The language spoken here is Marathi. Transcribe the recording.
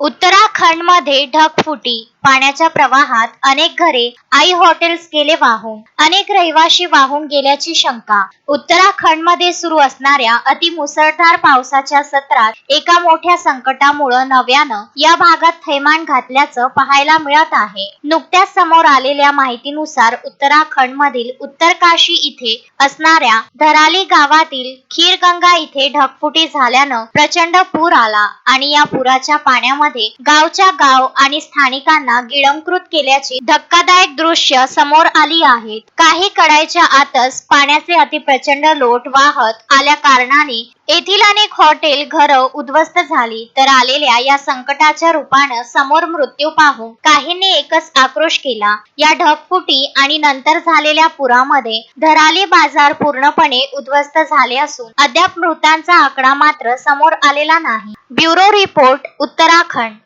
उत्तराखंडमध्ये ढगफुटी. पाण्याच्या प्रवाहात अनेक घरे आई हॉटेल्स गेले वाहून अनेक रहिवाशी वाहून गेल्याची शंका. उत्तराखंडमध्ये सुरू असणाऱ्या अतिमुसळधार पावसाच्या सत्रात एका मोठ्या संकटामुळे नव्यानं या भागात थैमान घातल्याचं पाहायला मिळत आहे. नुकत्याच समोर आलेल्या माहितीनुसार उत्तराखंड मधील उत्तरकाशी इथे असणाऱ्या धराली गावातील खीरगंगा इथे ढगफुटी झाल्यानं प्रचंड पूर आला आणि या पुराच्या पाण्यामध्ये गावच्या गाव आणि स्थानिकांना गिळंकृत केल्याची धक्कादायक दृश्य समोर आली आहेत काही कडाईच्या आतच पाण्याचे अतिप्रचंड लोट वाहत आल्या कारणाने येथील अनेक हॉटेल घरं उद्ध्वस्त झाली. तर आलेल्या या संकटाच्या रूपानं समोर मृत्यू पाहून काहींनी एकच आक्रोश केला. या ढगफुटी आणि नंतर झालेल्या पुरामध्ये धराली बाजार पूर्णपणे उद्ध्वस्त झाले असून अद्याप मृतांचा आकडा मात्र समोर आलेला नाही. Bureau report Uttarakhand.